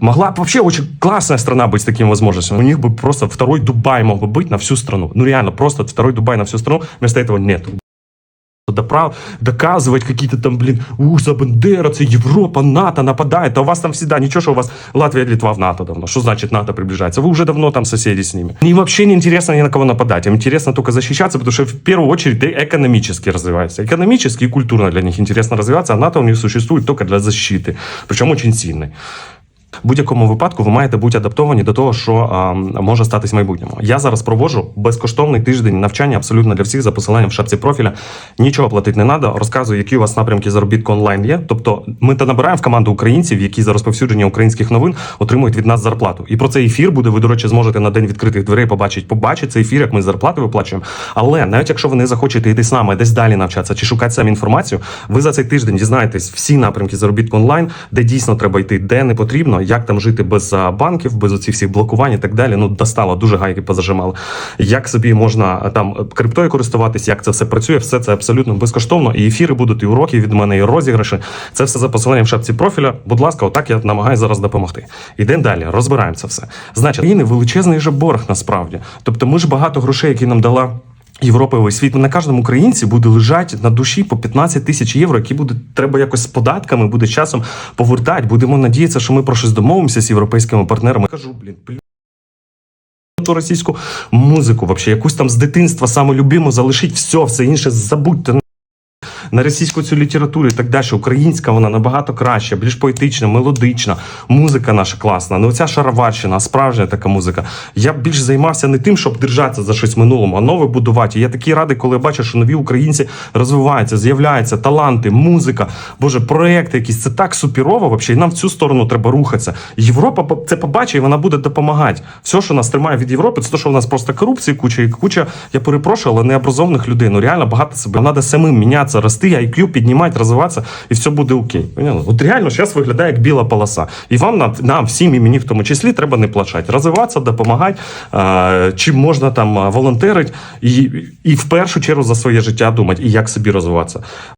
могла вообще очень классная страна быть с такими возможностями. У них бы просто второй Дубай мог бы быть на всю страну. Ну реально, просто второй Дубай на всю страну. Вместо этого нет. Доправ, доказывать какие-то там, блин, ух, за бандеровцы, Европа, НАТО нападает, а у вас там всегда, ничего, что у вас Латвия, Литва в НАТО давно. Что значит НАТО приближается? Вы уже давно там соседи с ними. Им вообще не интересно ни на кого нападать, им интересно только защищаться, потому что в первую очередь ты экономически развиваешься. Экономически и культурно для них интересно развиваться, а НАТО у них существует только для защиты, причем очень сильной. В будь-якому випадку ви маєте бути адаптовані до того, що а, може статись в майбутньому. Я зараз проводжу безкоштовний тиждень навчання абсолютно для всіх за посиланням в шапці профіля. Нічого платити не треба. Розказую, які у вас напрямки заробітку онлайн є. Тобто, ми та набираємо в команду українців, які за розповсюдження українських новин отримують від нас зарплату. І про цей ефір буде. Ви, до речі, зможете на день відкритих дверей побачити, побачити цей ефір, як ми зарплати виплачуємо. Але навіть якщо ви не захочете йти з нами десь далі навчатися чи шукати самі інформацію, ви за цей тиждень дізнаєтесь всі напрямки заробітку онлайн, де дійсно треба йти, де не потрібно, як там жити без банків, без оцих всіх блокувань і так далі. Ну достало, дуже гайки позажимали. Як собі можна там криптою користуватись, як це все працює, все це абсолютно безкоштовно. І ефіри будуть, і уроки від мене, і розіграші. Це все за посиланням в шапці профіля. Будь ласка, отак я намагаюся зараз допомогти. Йдемо далі, розбираємо це все. Значить, країни величезний же борг насправді. Тобто, ми ж багато грошей, які нам дала. Європа і весь світ на кожному українці буде лежати на душі по 15 тисяч євро, які буде треба якось з податками, буде часом повертати. Будемо надіятися, що ми про щось домовимося з європейськими партнерами. Кажу, блін, плю ту російську музику, вообще якусь там з дитинства саме любиму залишить все, все інше забудьте. На російську цю літературу і так далі. Українська вона набагато краща, більш поетична, мелодична. Музика наша класна. Ну ця шароварщина, справжня така музика. Я більш займався не тим, щоб держатися за щось минулому, а нове будувати. Я такий радий, коли бачу, що нові українці розвиваються, з'являються таланти, музика, боже, проекти якісь. Це так суперово. Вообще, і нам в цю сторону треба рухатися. Європа це побачить, і вона буде допомагати. Все, що нас тримає від Європи, це те, що в нас просто корупції, куча і куча. Я перепрошую, але необразованих людей. Ну реально багато себе. Треба самим мінятися, рости, IQ піднімати, розвиватися, і все буде окей. Поняли? От реально зараз виглядає як біла полоса. І вам нам, нам всім і мені в тому числі треба не плачати. Розвиватися, допомагати, е, чим можна там е, волонтерити, і, і в першу чергу за своє життя думати, і як собі розвиватися.